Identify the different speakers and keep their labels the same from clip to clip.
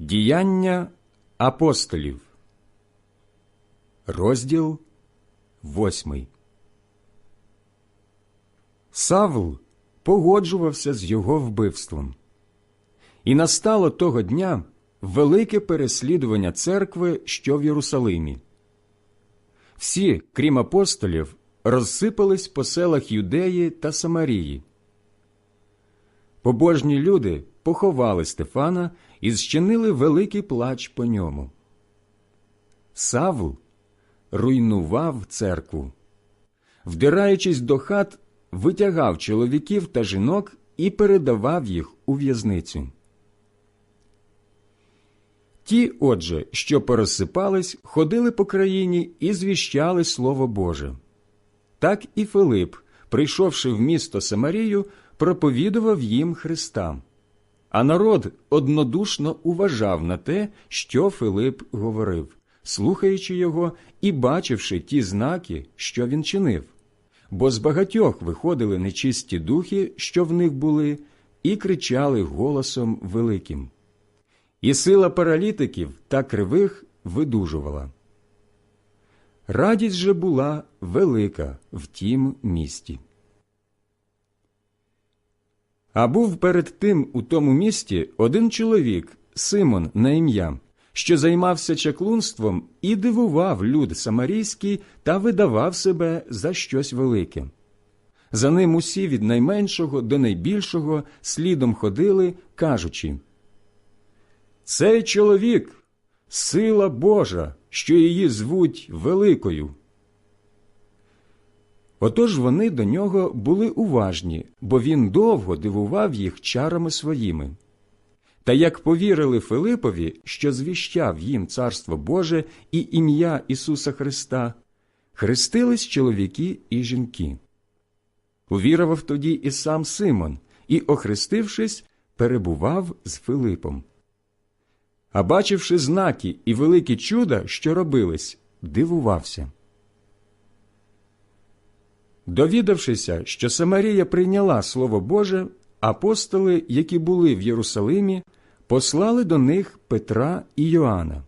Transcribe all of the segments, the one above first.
Speaker 1: Діяння апостолів, розділ восьмий. Савл погоджувався з його вбивством. І настало того дня велике переслідування церкви, що в Єрусалимі. Всі, крім апостолів, розсипались по селах Юдеї та Самарії. Побожні люди поховали Стефана і зчинили великий плач по ньому. Савл руйнував церкву. Вдираючись до хат, витягав чоловіків та жінок і передавав їх у в'язницю. Ті, отже, що порозсипались, ходили по країні і звіщали Слово Боже. Так і Филип, прийшовши в місто Самарію, проповідував їм Христа. А народ однодушно уважав на те, що Филип говорив, слухаючи його і бачивши ті знаки, що він чинив. Бо з багатьох виходили нечисті духи, що в них були, і кричали голосом великим. І сила паралітиків та кривих видужувала. Радість же була велика в тім місті. А був перед тим у тому місті один чоловік, Симон на ім'я, що займався чаклунством і дивував люд самарійський та видавав себе за щось велике. За ним усі від найменшого до найбільшого слідом ходили, кажучи Цей чоловік сила Божа, що її звуть Великою. Отож вони до нього були уважні, бо він довго дивував їх чарами своїми. Та як повірили Филипові, що звіщав їм Царство Боже і ім'я Ісуса Христа, хрестились чоловіки і жінки. Увірував тоді і сам Симон, і, охрестившись, перебував з Филипом. А бачивши знаки і великі чуда, що робились, дивувався. Довідавшися, що Самарія прийняла Слово Боже, апостоли, які були в Єрусалимі, послали до них Петра і Йоанна.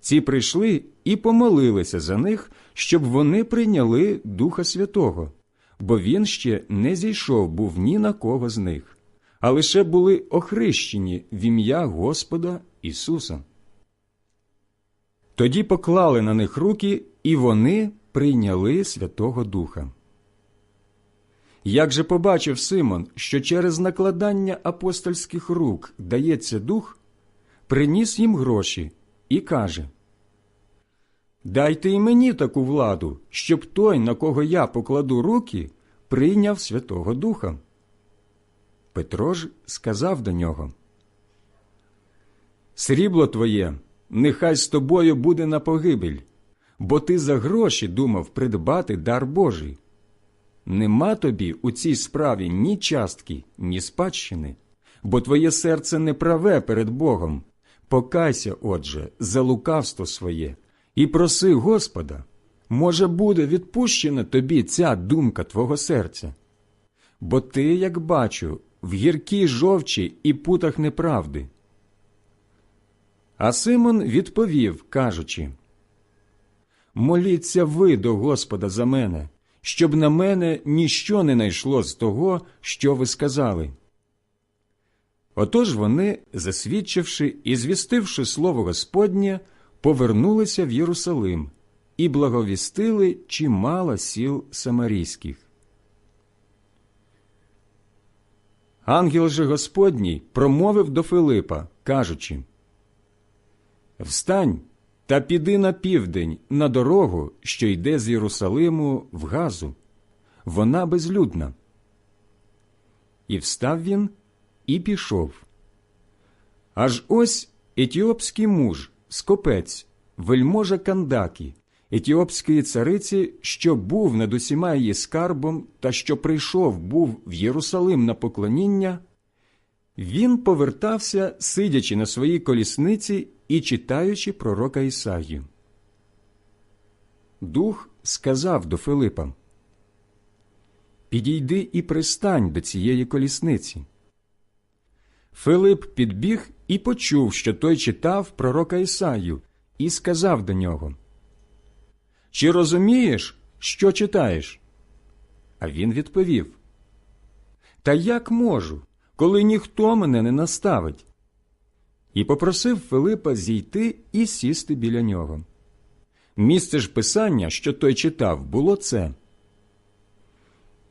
Speaker 1: Ці прийшли і помолилися за них, щоб вони прийняли Духа Святого, бо він ще не зійшов був ні на кого з них, а лише були охрещені в ім'я Господа Ісуса. Тоді поклали на них руки, і вони прийняли Святого Духа. Як же побачив Симон, що через накладання апостольських рук дається дух, приніс їм гроші і каже Дайте і мені таку владу, щоб той, на кого я покладу руки, прийняв Святого Духа. Петро ж сказав до нього Срібло твоє, нехай з тобою буде на погибель, бо ти за гроші думав придбати дар Божий. Нема тобі у цій справі ні частки, ні спадщини, бо твоє серце не праве перед Богом. Покайся, отже, за лукавство своє, і проси Господа, може, буде відпущена тобі ця думка твого серця. Бо ти, як бачу, в гіркій жовчі і путах неправди. А Симон відповів, кажучи Моліться ви до Господа за мене, щоб на мене ніщо не найшло з того, що ви сказали. Отож вони, засвідчивши і звістивши слово Господнє, повернулися в Єрусалим і благовістили чимало сіл самарійських. Ангел же Господній промовив до Филипа, кажучи Встань та піди на південь на дорогу, що йде з Єрусалиму в Газу. Вона безлюдна. І встав він і пішов. Аж ось етіопський муж, скопець, вельможа Кандакі, етіопської цариці, що був над усіма її скарбом та що прийшов був в Єрусалим на поклоніння, він повертався, сидячи на своїй колісниці і читаючи пророка Ісаю. Дух сказав до Филипа Підійди і пристань до цієї колісниці. Филип підбіг і почув, що той читав пророка Ісаю, і сказав до нього Чи розумієш, що читаєш? А він відповів Та як можу, коли ніхто мене не наставить? І попросив Филипа зійти і сісти біля нього. Місце ж писання, що той читав, було це.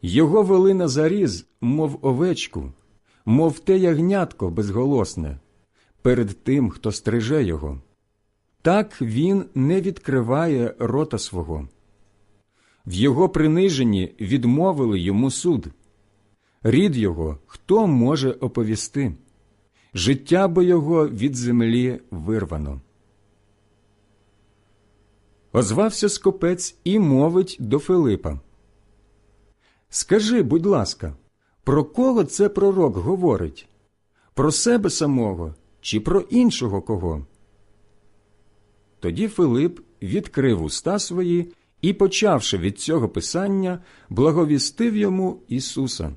Speaker 1: Його вели на заріз, мов овечку, мов те ягнятко безголосне, перед тим, хто стриже його. Так він не відкриває рота свого. В його приниженні відмовили йому суд. Рід його хто може оповісти? Життя бо його від землі вирвано. Озвався скопець і мовить до Филипа. Скажи, будь ласка, про кого це пророк говорить? Про себе самого чи про іншого кого? Тоді Филип відкрив уста свої і, почавши від цього писання, благовістив йому Ісуса.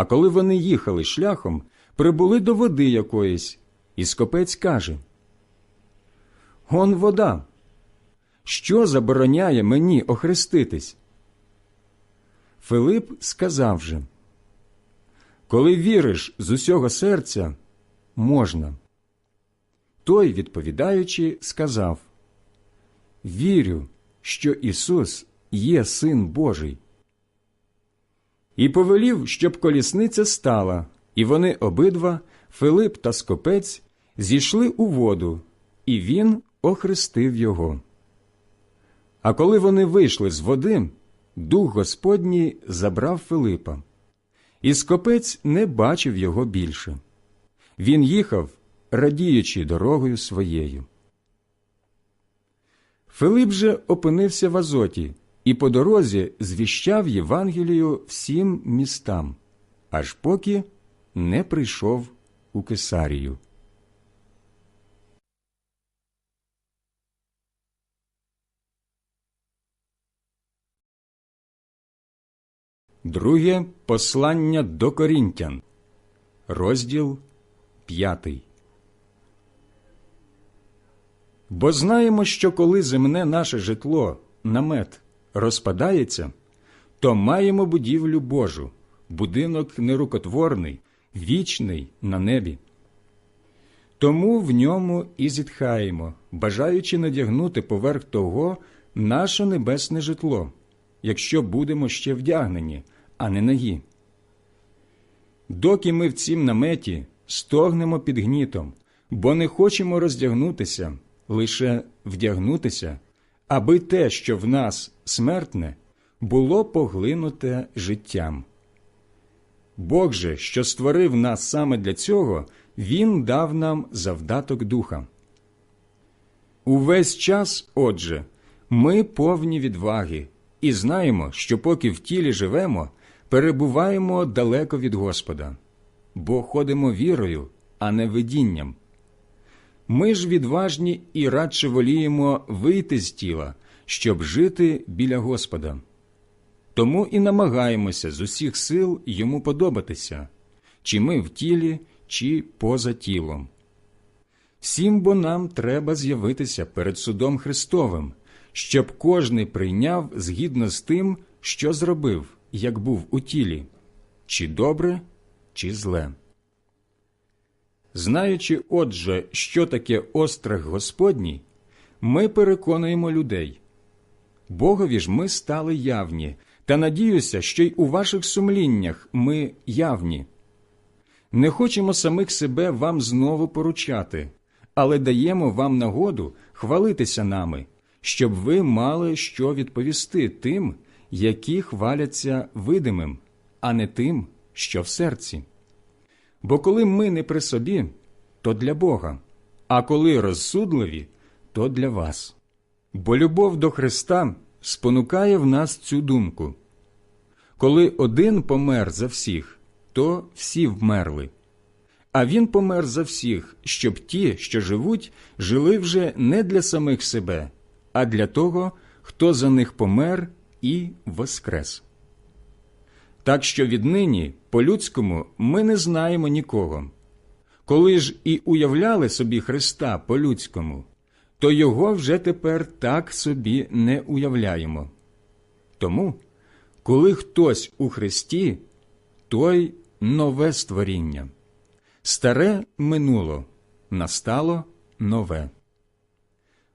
Speaker 1: А коли вони їхали шляхом, прибули до води якоїсь, і скопець каже Он вода. Що забороняє мені охреститись? Филип сказав же Коли віриш з усього серця, можна. Той, відповідаючи, сказав Вірю, що Ісус є Син Божий. І повелів, щоб колісниця стала, і вони обидва, Филип та скопець, зійшли у воду, і він охрестив його. А коли вони вийшли з води, дух Господній забрав Филипа, і скопець не бачив його більше. Він їхав, радіючи дорогою своєю. Филип же опинився в Азоті і по дорозі звіщав Євангелію всім містам, аж поки не прийшов у Кесарію. Друге послання до Корінтян, розділ п'ятий. Бо знаємо, що коли земне наше житло, намет, розпадається, то маємо будівлю Божу, будинок нерукотворний, вічний на небі. Тому в ньому і зітхаємо, бажаючи надягнути поверх того наше небесне житло, якщо будемо ще вдягнені, а не нагі. Доки ми в цім наметі стогнемо під гнітом, бо не хочемо роздягнутися, лише вдягнутися, аби те, що в нас смертне, було поглинуте життям. Бог же, що створив нас саме для цього, Він дав нам завдаток духа. Увесь час, отже, ми повні відваги і знаємо, що поки в тілі живемо, перебуваємо далеко від Господа, бо ходимо вірою, а не видінням. Ми ж відважні і радше воліємо вийти з тіла, щоб жити біля Господа. Тому і намагаємося з усіх сил йому подобатися, чи ми в тілі, чи поза тілом. Всім бо нам треба з'явитися перед судом Христовим, щоб кожний прийняв згідно з тим, що зробив, як був у тілі, чи добре, чи зле. Знаючи, отже, що таке острах Господній, ми переконуємо людей. Богові ж ми стали явні, та надіюся, що й у ваших сумліннях ми явні. Не хочемо самих себе вам знову поручати, але даємо вам нагоду хвалитися нами, щоб ви мали що відповісти тим, які хваляться видимим, а не тим, що в серці. Бо коли ми не при собі, то для Бога, а коли розсудливі, то для вас. Бо любов до Христа спонукає в нас цю думку. Коли один помер за всіх, то всі вмерли. А він помер за всіх, щоб ті, що живуть, жили вже не для самих себе, а для того, хто за них помер і воскрес. Так що віднині, по людському, ми не знаємо нікого. коли ж і уявляли собі Христа по-людському, то Його вже тепер так собі не уявляємо. Тому, коли хтось у Христі, той нове створіння. Старе минуло, настало нове.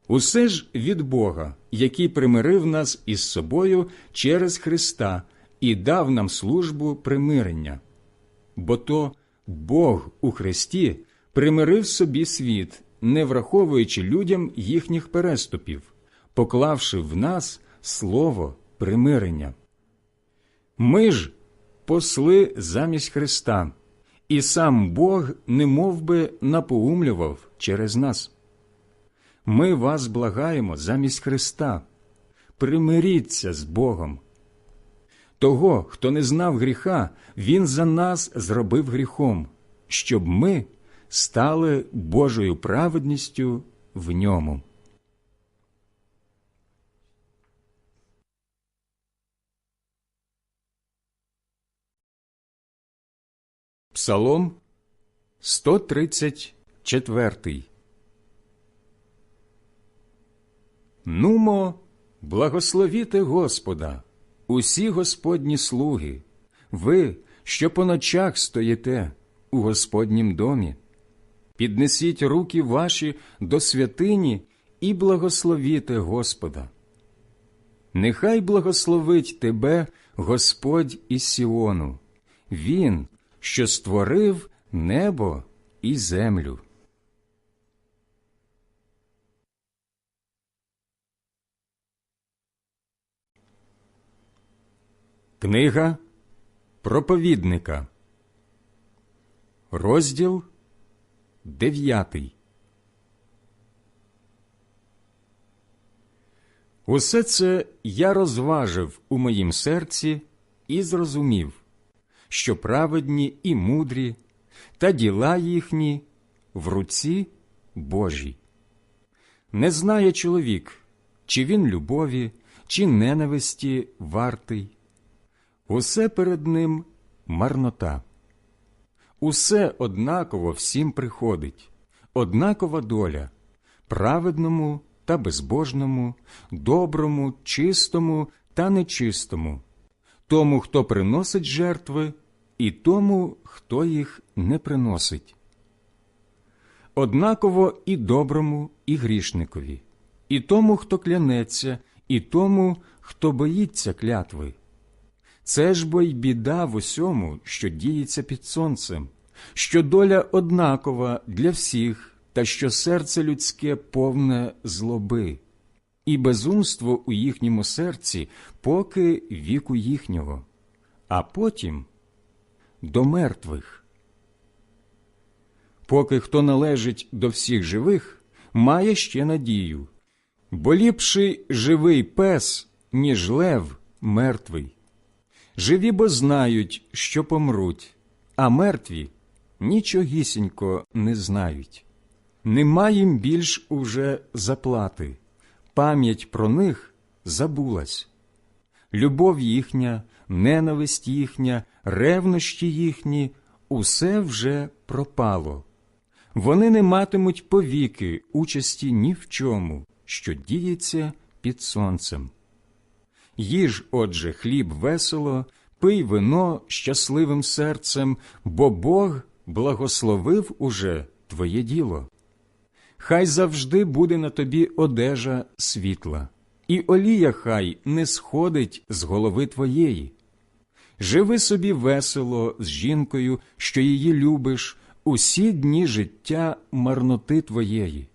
Speaker 1: Усе ж від Бога, який примирив нас із собою через Христа і дав нам службу примирення. Бо то Бог у Христі примирив собі світ, не враховуючи людям їхніх переступів, поклавши в нас слово примирення. Ми ж посли замість Христа, і сам Бог немов би напоумлював через нас. Ми вас благаємо замість Христа. Примиріться з Богом. Того, хто не знав гріха, Він за нас зробив гріхом, щоб ми стали Божою праведністю в ньому. Псалом 134 Нумо, благословіте Господа, усі Господні слуги, ви, що по ночах стоїте у Господнім домі. Піднесіть руки ваші до святині і благословіте Господа. Нехай благословить тебе Господь із Сіону, Він, що створив небо і землю. Книга проповідника, розділ дев'ятий. Усе це я розважив у моїм серці і зрозумів, що праведні і мудрі, та діла їхні в руці Божій. Не знає чоловік, чи він любові, чи ненависті вартий. Усе перед ним марнота. Усе однаково всім приходить, однакова доля праведному та безбожному, доброму, чистому та нечистому, тому, хто приносить жертви, і тому, хто їх не приносить. Однаково і доброму, і грішникові, і тому, хто клянеться, і тому, хто боїться клятви. Це ж бо й біда в усьому, що діється під сонцем, що доля однакова для всіх, та що серце людське повне злоби, і безумство у їхньому серці, поки віку їхнього, а потім до мертвих. Поки хто належить до всіх живих, має ще надію, бо ліпший живий пес, ніж лев мертвий. Живі бо знають, що помруть, а мертві нічогісінько не знають. Нема їм більш уже заплати, пам'ять про них забулась. Любов їхня, ненависть їхня, ревнощі їхні усе вже пропало. Вони не матимуть повіки участі ні в чому, що діється під сонцем. Їж, отже, хліб весело, пий вино щасливим серцем, бо Бог благословив уже твоє діло. Хай завжди буде на тобі одежа світла, і олія хай не сходить з голови твоєї. Живи собі весело з жінкою, що її любиш, усі дні життя марноти твоєї,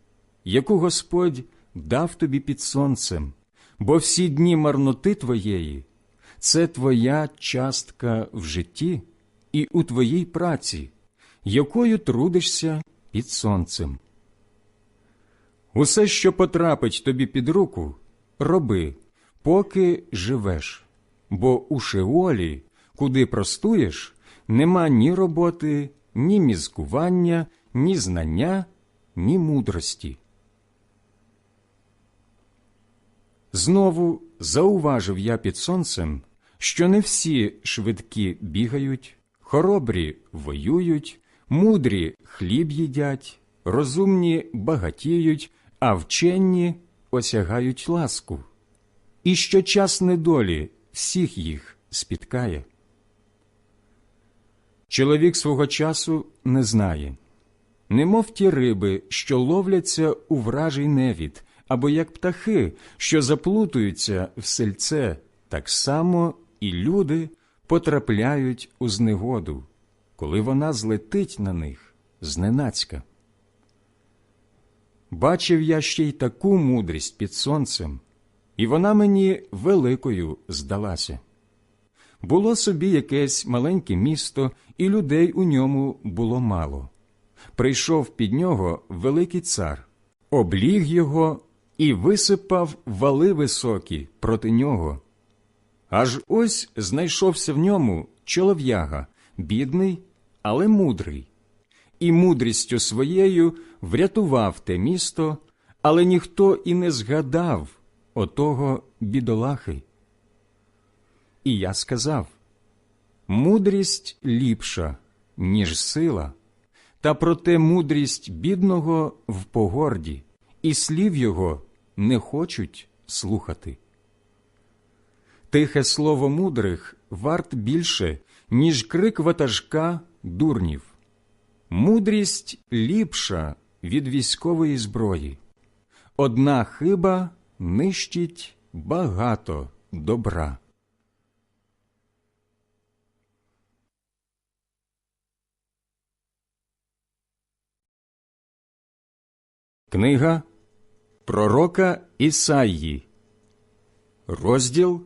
Speaker 1: яку Господь дав тобі під сонцем бо всі дні марноти твоєї це твоя частка в житті і у твоїй праці, якою трудишся під сонцем. Усе, що потрапить тобі під руку, роби, поки живеш, бо у шеолі, куди простуєш, нема ні роботи, ні мізкування, ні знання, ні мудрості. Знову зауважив я під сонцем, що не всі швидкі бігають, хоробрі воюють, Мудрі хліб їдять, розумні багатіють, а вчені осягають ласку. І що час недолі всіх їх спіткає. Чоловік свого часу не знає, немов ті риби, що ловляться у вражий невід, або як птахи, що заплутуються в сельце, так само і люди потрапляють у знегоду, коли вона злетить на них зненацька. Бачив я ще й таку мудрість під сонцем, і вона мені великою здалася. Було собі якесь маленьке місто, і людей у ньому було мало. Прийшов під нього великий цар, обліг його і висипав вали високі проти нього. Аж ось знайшовся в ньому чолов'яга, бідний, але мудрий, і мудрістю своєю врятував те місто, але ніхто і не згадав отого бідолахи. І я сказав мудрість ліпша, ніж сила, та проте мудрість бідного в погорді, і слів його не хочуть слухати. Тихе слово мудрих варт більше, ніж крик ватажка дурнів. Мудрість ліпша від військової зброї. Одна хиба нищить багато добра. Книга Пророка Ісаї, розділ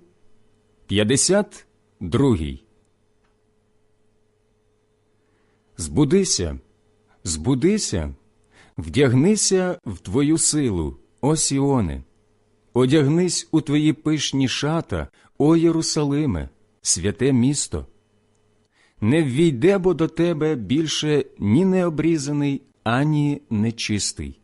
Speaker 1: 52 Збудися, збудися, вдягнися в твою силу, о Сіоне, одягнись у твої пишні шата, о Єрусалиме, святе місто. Не ввійде бо до тебе більше ні необрізаний, ані нечистий.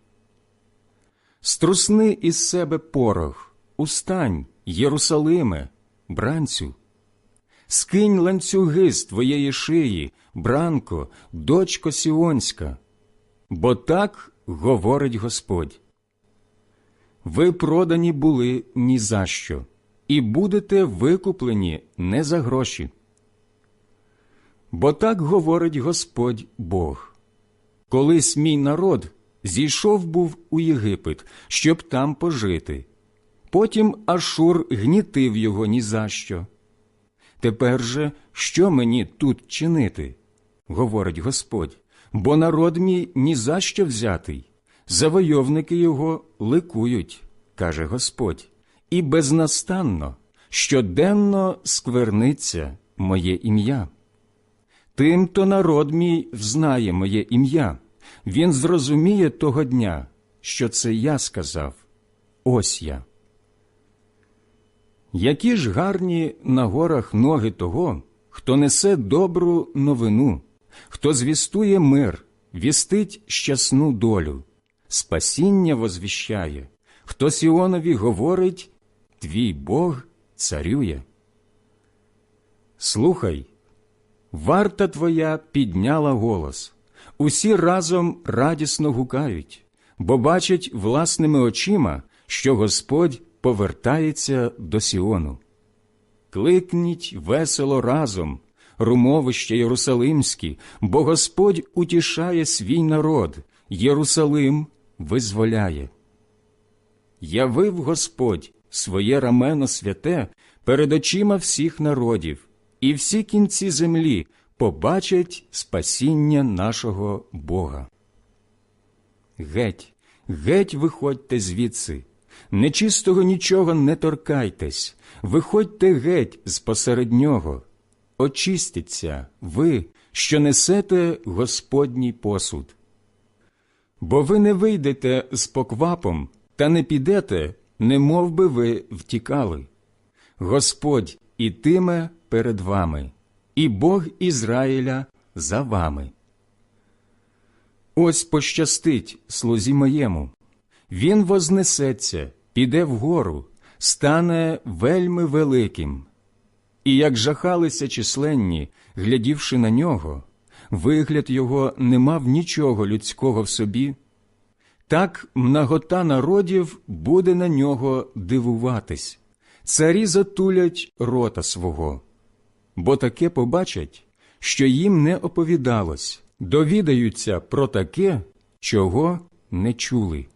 Speaker 1: Струсни із себе порох, устань, Єрусалиме, бранцю. Скинь ланцюги з твоєї шиї, бранко, дочко Сіонська, бо так говорить Господь. Ви продані були ні за що, і будете викуплені не за гроші. Бо так говорить Господь Бог. Колись мій народ зійшов був у Єгипет, щоб там пожити. Потім Ашур гнітив його ні за що. Тепер же що мені тут чинити? говорить Господь, бо народ мій ні за що взятий, завойовники його ликують, каже Господь, і безнастанно, щоденно скверниться моє ім'я. Тим то народ мій взнає моє ім'я, він зрозуміє того дня, що це я сказав, ось я. Які ж гарні на горах ноги того, хто несе добру новину, хто звістує мир, вістить щасну долю, спасіння возвіщає, хто Сіонові говорить Твій Бог царює. Слухай, варта твоя підняла голос, усі разом радісно гукають, бо бачать власними очима, що Господь повертається до Сіону. Кликніть весело разом, румовище Єрусалимські, бо Господь утішає свій народ, Єрусалим визволяє. Явив Господь своє рамено святе перед очима всіх народів, і всі кінці землі побачать спасіння нашого Бога. Геть, геть виходьте звідси, нечистого нічого не торкайтесь, виходьте геть з посеред нього, очистіться ви, що несете Господній посуд. Бо ви не вийдете з поквапом та не підете, не мов би ви втікали. Господь ітиме перед вами, і Бог Ізраїля за вами. Ось пощастить слузі моєму, він вознесеться, піде вгору, стане вельми великим. І як жахалися численні, глядівши на нього, вигляд його не мав нічого людського в собі, так мнагота народів буде на нього дивуватись, царі затулять рота свого, бо таке побачать, що їм не оповідалось, довідаються про таке, чого не чули.